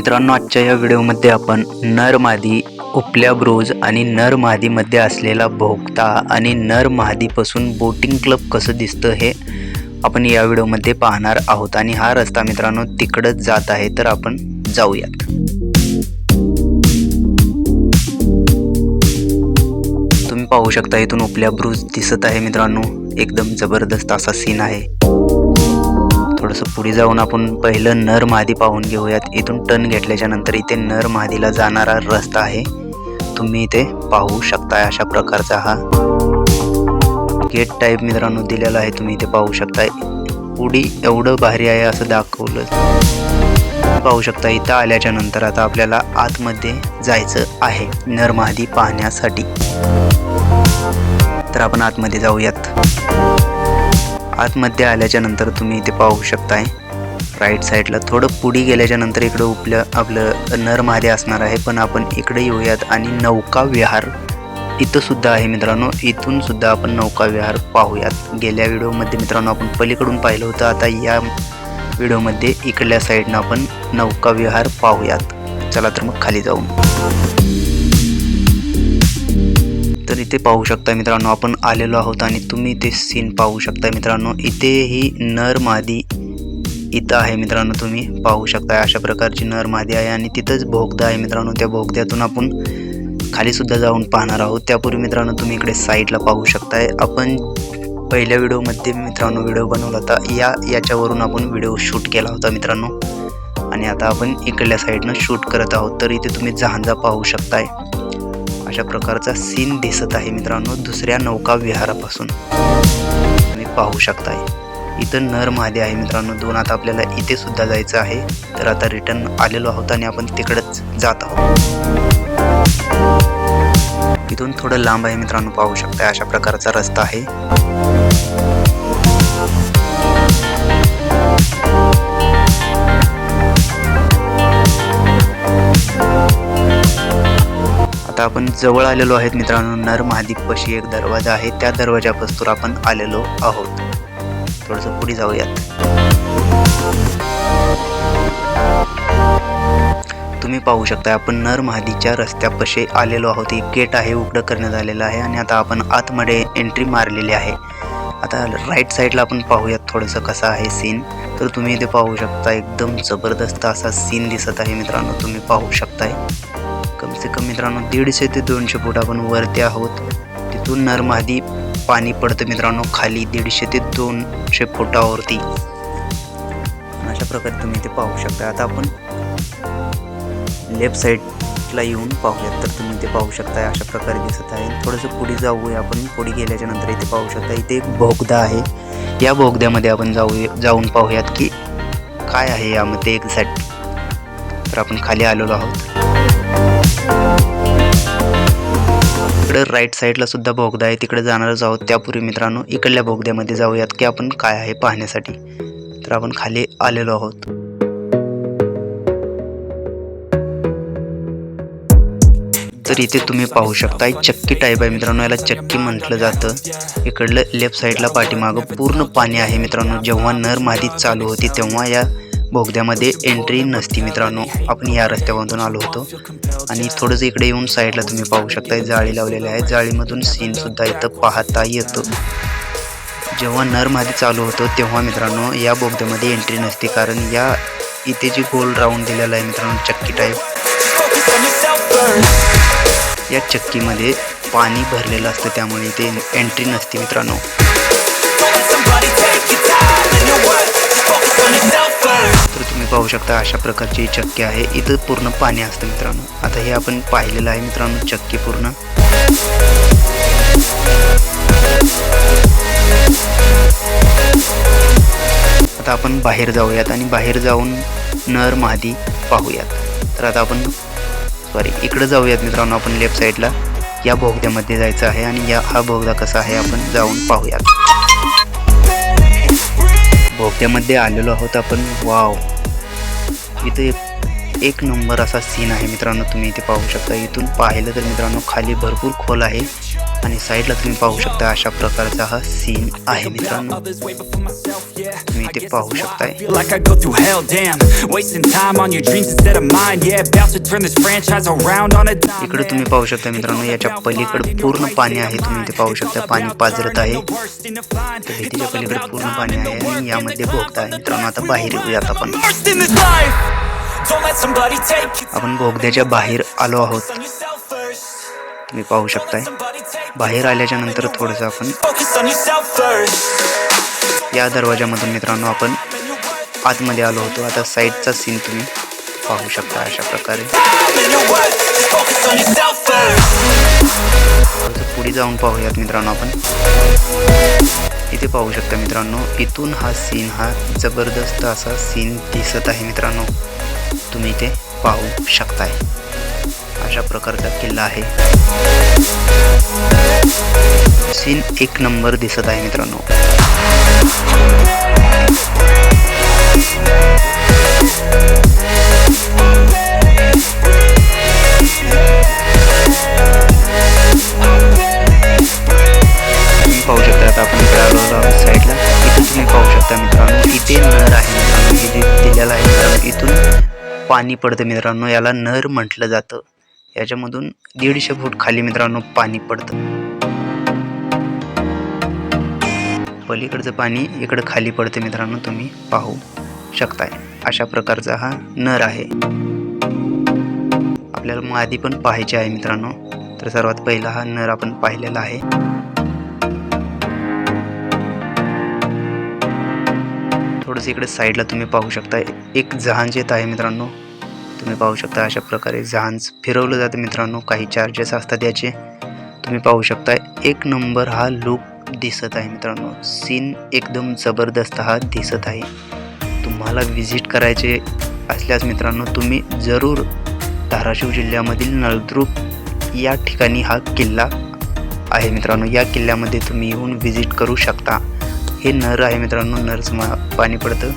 मित्रांनो आजच्या या व्हिडिओमध्ये आपण नर मादी उपल्या ब्रोज आणि नर मादीमध्ये असलेला भोगता आणि नर मादीपासून बोटिंग क्लब कसं दिसतं हे आपण या व्हिडिओमध्ये पाहणार आहोत. आणि हा रस्ता मित्रांनो तिकडंच जात आहे तर आपण जाऊयात. तुम्ही पाहू शकता इथून उपल्या ब्रुज दिसत आहे मित्रांनो. एकदम जबरदस्त असा सीन आहे. थोडंसं पुढे जाऊन आपण पहिलं नर महादी पाहून घेऊयात. इथून टर्न घेतल्याच्या नंतर इथे नर महादीला जाणारा रस्ता आहे. तुम्ही इथे पाहू शकताय अशा प्रकारचा हा गेट टाईप मित्रांनो दिलेला आहे. तुम्ही इथे पाहू शकताय. पुढी एवढं भारी आहे असं दाखवलं. पाहू शकता इथं आल्याच्यानंतर आता आपल्याला आतमध्ये जायचं आहे नर महादी पाहण्यासाठी. तर आपण आतमध्ये जाऊयात. आतमध्ये आल्याच्यानंतर तुम्ही इथे पाहू शकताय. राईट साईडला थोडं पुढे गेल्याच्यानंतर इकडं उपलं आपलं नर महादे असणार आहे पण आपण इकडे येऊयात आणि नौका विहार इथं सुद्धा आहे मित्रांनो. इथून सुद्धा आपण नौका विहार पाहूयात. गेल्या व्हिडिओमध्ये मित्रांनो आपण पलीकडून पाहिलं होतं. आता या व्हिडिओमध्ये इकडल्या साईडनं आपण नौका विहार पाहूयात. चला तर मग खाली जाऊन. तर इथे पाहू शकता मित्रांनो आपण आलेलो आहोत आणि तुम्ही ते सीन पाहू शकता मित्रांनो. इथे ही नर मादी इथं आहे मित्रांनो तुम्ही पाहू शकता अशा प्रकारची नर मादी आहे आणि तिथंच भोगदा आहे मित्रांनो. त्या भोगद्यातून आपण खाली सुद्धा जाऊन पाहणार आहोत. त्यापूर्वी मित्रांनो तुम्ही इकडे साईडला पाहू शकताय. आपण पहिल्या व्हिडिओमध्ये मित्रांनो व्हिडिओ बनवला होता. या याच्यावरून आपण व्हिडिओ शूट केला होता मित्रांनो. आणि आता आपण इकडल्या साईडनं शूट करत आहोत. तर इथे तुम्ही जहांजा पाहू शकताय. अशा प्रकारचा सीन दिसत आहे मित्रांनो दुसऱ्या नौका विहारापासून. तुम्ही पाहू शकताय. इथं नर महादे आहे मित्रांनो दोन आता आपल्याला इथे सुद्धा जायचं आहे. तर आता रिटर्न आलेलो आहोत आणि आपण तिकडंच जात आहोत. इथून थोडं लांब आहे मित्रांनो पाहू शकताय अशा प्रकारचा रस्ता आहे. आता आपण जवळ आलेलो आहेत मित्रांनो. नर महादीपपाशी एक दरवाजा आहे. त्या दरवाजापासून आपण आलेलो आहोत. थोडंसं पुढे जाऊयात. तुम्ही पाहू शकता आपण नर महादीच्या रस्त्यापाशी आलेलो आहोत. एक गेट आहे उघडं करण्यात आलेलं आहे आणि आता आपण आतमध्ये एंट्री मारलेली आहे. आता राईट साईडला आपण पाहूयात थोडंसं कसं आहे सीन. तर तुम्ही इथे पाहू शकता एकदम जबरदस्त असा सीन दिसत आहे मित्रांनो. तुम्ही पाहू शकताय. कम से कम मित्रांनो दीडशे ते दोनशे फूट आपण वरती आहोत. तिथून नरमादी पाणी पडतं मित्रांनो खाली दीडशे ते दोनशे फुटावरती. अशा प्रकारे तुम्ही इथे पाहू शकता. आता आपण लेफ्ट साईडला येऊन पाहूयात. तर तुम्ही इथे पाहू शकता अशा प्रकारे दिसत आहे. थोडंसं पुढे जाऊया आपण. पुढे गेल्याच्यानंतर इथे पाहू शकता इथे एक बोगदा आहे. या बोगद्यामध्ये आपण जाऊ जाऊन पाहूयात की काय आहे यामध्ये एक्झॅक्ट तर आपण खाली आलेलो आहोत. इकडे राईट साईडला सुद्धा बोगदा आहे. तिकडे जाणारच आहोत त्यापूर्वी मित्रांनो इकडल्या बोगद्यामध्ये जाऊयात की आपण काय आहे पाहण्यासाठी. तर आपण खाली आलेलो आहोत. तर इथे तुम्ही पाहू शकता चक्की टाईप आहे मित्रांनो. याला चक्की म्हटलं जातं. इकडलं लेफ्ट साईडला पाठीमागं पूर्ण पाणी आहे मित्रांनो. जेव्हा नर मादी चालू होती तेव्हा या बोगद्यामध्ये एंट्री नसती मित्रांनो. आपण या रस्त्यामधून आलो होतो. आणि थोडंसं इकडे येऊन साईडला तुम्ही पाहू शकता जाळी लावलेली आहे. जाळीमधून सीन सुद्धा इथं पाहता येतं. जेव्हा नर मादी चालू होतो तेव्हा मित्रांनो या बोगद्यामध्ये एंट्री नसते. कारण या इथे जी गोल राऊंड दिलेला आहे मित्रांनो चक्की टाईप या चक्कीमध्ये पाणी भरलेलं असतं त्यामुळे इथे एंट्री नसते मित्रांनो. पाहू शकता अशा प्रकारची चक्की आहे. इथं पूर्ण पाणी असतं मित्रांनो. आता हे आपण पाहिलेलं आहे मित्रांनो चक्की पूर्ण. आता आपण बाहेर जाऊयात आणि बाहेर जाऊन नर महादी पाहूयात. तर आता आपण सॉरी इकडं जाऊयात मित्रांनो आपण लेफ्ट साईडला या बोगद्यामध्ये जायचं आहे आणि या हा बोगदा कसा आहे आपण जाऊन पाहूयात. बोगद्यामध्ये आलेलो आहोत आपण. वाव इथे एक नंबर असा सीन आहे मित्रांनो तुम्ही इथे पाहू शकता. इथून पाहिलं तर मित्रांनो खाली भरपूर खोल आहे. आणि साईडला तुम्ही पाहू शकता अशा प्रकारचा हा सीन आहे मित्रांनो. तुम्ही इथे पाहू शकताय Feel like I go through hell, damn. Wasting time on your dreams instead of mine, yeah. About to turn this franchise around on a dime. इकडे तुम्ही पाहू शकता मित्रांनो याच्या पलीकडे पूर्ण पाणी आहे तुम्ही इथे पाहू शकता पाणी पाझरत आहे तर भीतीच्या पलीकडे पूर्ण पाणी आहे आणि यामध्ये भोगत आहे मित्रांनो आता बाहेर येऊयात आपण. आपण बोगद्याच्या बाहेर आलो आहोत. तुम्ही पाहू शकताय. बाहेर आल्याच्यानंतर थोडंसं आपण या दरवाजामधून मित्रांनो आपण आतमध्ये आलो होतो. आता साईडचा सीन तुम्ही पाहू शकता अशा प्रकारे. पुढे जाऊन पाहूयात मित्रांनो आपण. इथे पाहू शकता मित्रांनो इथून हा सीन हा जबरदस्त असा सीन दिसत आहे मित्रांनो. तुम्ही इथे पाहू शकताय. अशा प्रकारचा किल्ला आहे. सीन एक नंबर दिसत आहे मित्रांनो. पाहू शकता आता आपण इकडे आलो आहोत साईडला इथे तुम्ही पाहू शकता मित्रांनो इथे नर आहे मित्रांनो. हे जे दिलेलं आहे मित्रांनो इथून पाणी पडतं मित्रांनो. याला नर म्हटलं जातं. याच्यामधून दीडशे फूट खाली मित्रांनो पाणी पडतं. पलीकडचं पाणी इकडं खाली पडतं मित्रांनो तुम्ही पाहू शकताय. अशा प्रकारचा हा नर आहे. आपल्याला मादी पण पाहायची आहे मित्रांनो. तर सर्वात पहिला हा नर आपण पाहिलेला आहे. थोडंसं इकडे साईडला तुम्ही पाहू शकता एक जहाज येत आहे मित्रांनो. तुम्ही पाहू शकता अशा प्रकारे जहाज फिरवलं जातं. मित्रांनो काही चार्जेस असतात याचे. तुम्ही पाहू शकता एक नंबर हा लुक दिसत आहे मित्रांनो. सीन एकदम जबरदस्त हा दिसत आहे. तुम्हाला व्हिजिट करायचे असल्यास मित्रांनो तुम्ही जरूर धाराशिव जिल्ह्यामधील नळदुर्ग या ठिकाणी हा किल्ला आहे मित्रांनो. या किल्ल्यामध्ये तुम्ही येऊन व्हिजिट करू शकता. हे नर आहे मित्रांनो नरचं मा पाणी पडतं.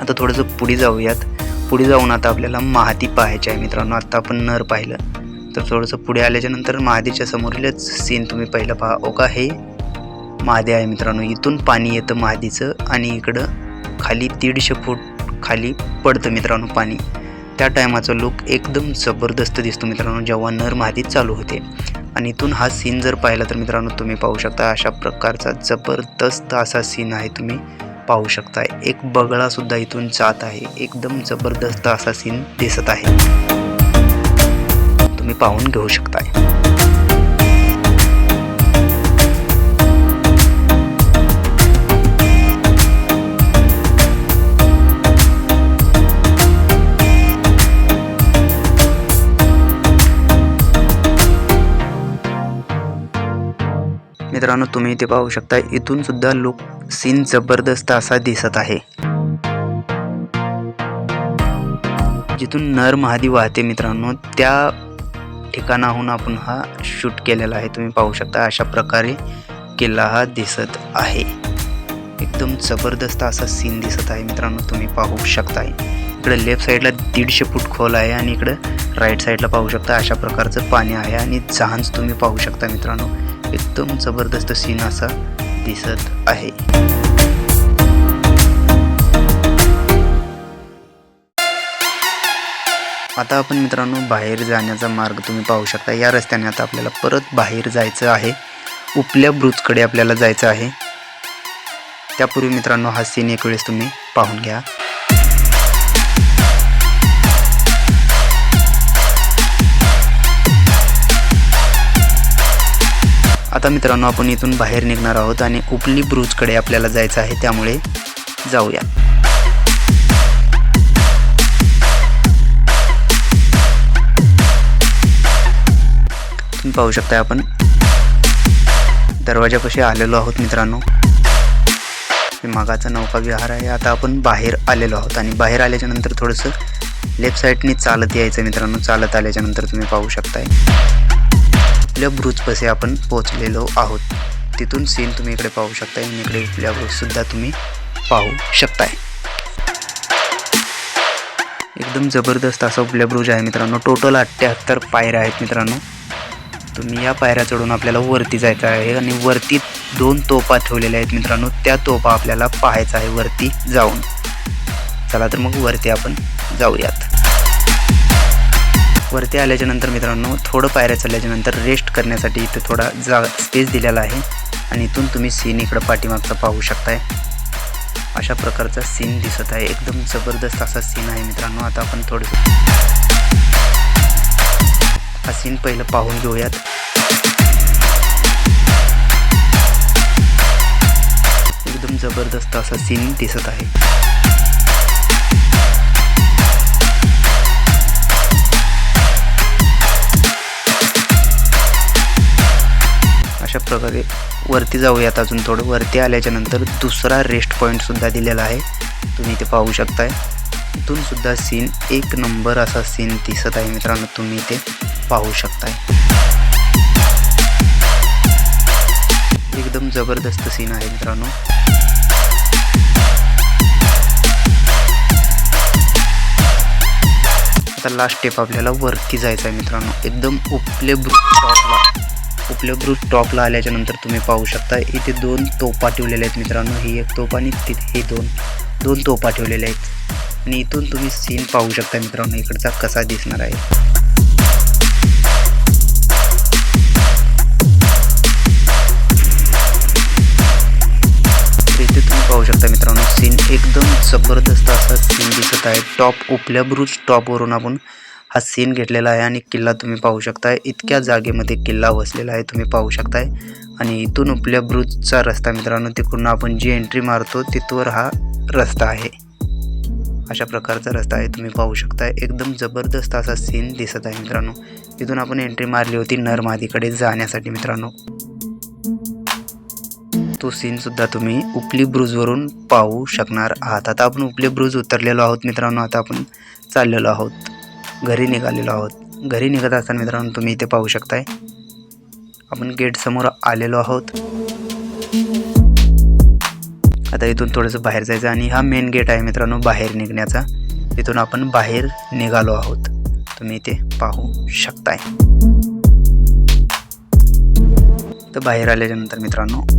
आता थोडंसं पुढे जाऊयात. पुढे जाऊन आता आपल्याला महादी पाहायची आहे. मित्रांनो आत्ता आपण नर पाहिलं. तर थोडंसं पुढे आल्याच्यानंतर महादीच्या समोरीलच सीन तुम्ही पहिलं पहा. ओका हे महादे आहे मित्रांनो. इथून पाणी येतं महादीचं आणि इकडं खाली दीडशे फूट खाली पडतं मित्रांनो पाणी. त्या टायमाचा लुक एकदम जबरदस्त दिसतो मित्रांनो जेव्हा नर महादी चालू होते. आणि इथून हा सीन जर पाहिला तर मित्रांनो तुम्ही पाहू शकता अशा प्रकारचा जबरदस्त असा सीन आहे तुम्ही. पाहू शकता एक बगळा सुद्धा इथून जात आहे. एकदम जबरदस्त असा सीन दिसत आहे. तुम्ही पाहून घेऊ शकताय. मित्रांनो तुम्ही इथे पाहू शकता इथून सुद्धा लोक सीन जबरदस्त असा दिसत आहे. जिथून नर महादी वाहते मित्रांनो त्या ठिकाणाहून आपण हा शूट केलेला आहे. तुम्ही पाहू शकता अशा प्रकारे किल्ला हा दिसत आहे. एकदम जबरदस्त असा सीन दिसत आहे मित्रांनो तुम्ही पाहू शकताय. इकडे लेफ्ट साईडला दीडशे फूट खोल आहे आणि इकडं राईट साईडला पाहू शकता अशा प्रकारचं पाणी आहे आणि जहाज तुम्ही पाहू शकता मित्रांनो. एकदम जबरदस्त सीन असा दिसत आहे. आता आपण मित्रांनो बाहेर जाण्याचा मार्ग तुम्ही पाहू शकता. या रस्त्याने आता आपल्याला परत बाहेर जायचं आहे. उपल्या ब्रूजकडे आपल्याला जायचं आहे. त्यापूर्वी मित्रांनो हा सीन एक वेळेस तुम्ही पाहून घ्या. आता मित्रांनो आपण इथून बाहेर निघणार आहोत आणि उपली ब्रूजकडे आपल्याला जायचं आहे. त्यामुळे जाऊया. पाहू शकता आपण. दरवाजापाशी आलेलो आहोत मित्रांनो. मागाचा नौका विहार आहे. आता आपण बाहेर आलेलो आहोत आणि बाहेर आल्याच्यानंतर थोडंसं लेफ्ट साईडने चालत यायचं मित्रांनो. चालत आल्याच्यानंतर तुम्ही पाहू शकताय. आपल्या ब्रुजपाशी आपण पोहोचलेलो आहोत. तिथून सीन तुम्ही इकडे पाहू शकताय. आणि इकडे आपल्या ब्रुजसुद्धा तुम्ही पाहू शकताय. एकदम जबरदस्त असा उपल्या ब्रुज आहे मित्रांनो. टोटल अठ्ठ्याहत्तर पायऱ्या आहेत मित्रांनो. तुम्ही या पायऱ्या चढून आपल्याला वरती जायचं आहे. आणि वरती दोन तोफा ठेवलेल्या आहेत मित्रांनो. त्या तोफा आपल्याला पाहायचा आहे वरती जाऊन. चला तर मग वरती आपण जाऊयात. वरती आल्याच्यानंतर मित्रांनो थोडं पायऱ्या चालल्याच्यानंतर रेस्ट करण्यासाठी इथं थोडा जा स्पेस दिलेला आहे. आणि इथून तुम्ही सीन इकडं पाठीमागचा पाहू शकताय. अशा प्रकारचा सीन दिसत आहे. एकदम जबरदस्त असा सीन आहे मित्रांनो. आता आपण थोडं हा सीन पहिलं पाहून घेऊयात. एकदम जबरदस्त असा सीन दिसत आहे. प्रकारे वरती जाऊयात अजून थोडं. वरती आल्याच्यानंतर दुसरा रेस्ट पॉईंट सुद्धा दिलेला आहे. तुम्ही इथे पाहू शकताय. इथून सुद्धा सीन एक नंबर असा सीन दिसत आहे मित्रांनो. तुम्ही इथे पाहू शकताय. एकदम जबरदस्त सीन आहे मित्रांनो. आता लास्ट स्टेप आपल्याला वरती जायचं आहे मित्रांनो. एकदम उपले ब्रुज उपलब्ध टॉपला आल्याच्यानंतर तुम्ही पाहू शकता. इथे दोन तोपा ठेवलेल्या आहेत मित्रांनो. ही एक तोप आणि हे दोन दोन तोपा ठेवलेल्या आहेत. आणि इथून तुम्ही सीन पाहू शकता मित्रांनो. इकडचा कसा दिसणार आहे. तुम्ही पाहू शकता मित्रांनो सीन एकदम जबरदस्त असा सीन दिसत आहे. टॉप उपल्या ब्रुज टॉपवरून आपण हा सीन घेतलेला आहे आणि किल्ला तुम्ही पाहू शकताय. इतक्या जागेमध्ये किल्ला वसलेला आहे तुम्ही पाहू शकताय. आणि इथून उपल्या ब्रुजचा रस्ता मित्रांनो तिकडून आपण जी एंट्री मारतो तिथवर हा रस्ता आहे. अशा प्रकारचा रस्ता आहे तुम्ही पाहू शकताय. एकदम जबरदस्त असा सीन दिसत आहे मित्रांनो. इथून आपण एंट्री मारली होती नरमादीकडे जाण्यासाठी मित्रांनो. तो सीन सुद्धा तुम्ही उपली ब्रुजवरून पाहू शकणार आहात. आता आपण उपली ब्रुज उतरलेलो आहोत मित्रांनो. आता आपण चाललेलो आहोत. घरी निघालेलो आहोत. घरी निघत असताना मित्रांनो तुम्ही इथे पाहू शकताय. आपण गेट समोर आलेलो आहोत. आता इथून थोडंसं बाहेर जायचं आणि हा मेन गेट आहे मित्रांनो बाहेर निघण्याचा. इथून आपण बाहेर निघालो आहोत. तुम्ही इथे पाहू शकताय. तर बाहेर आल्याच्यानंतर मित्रांनो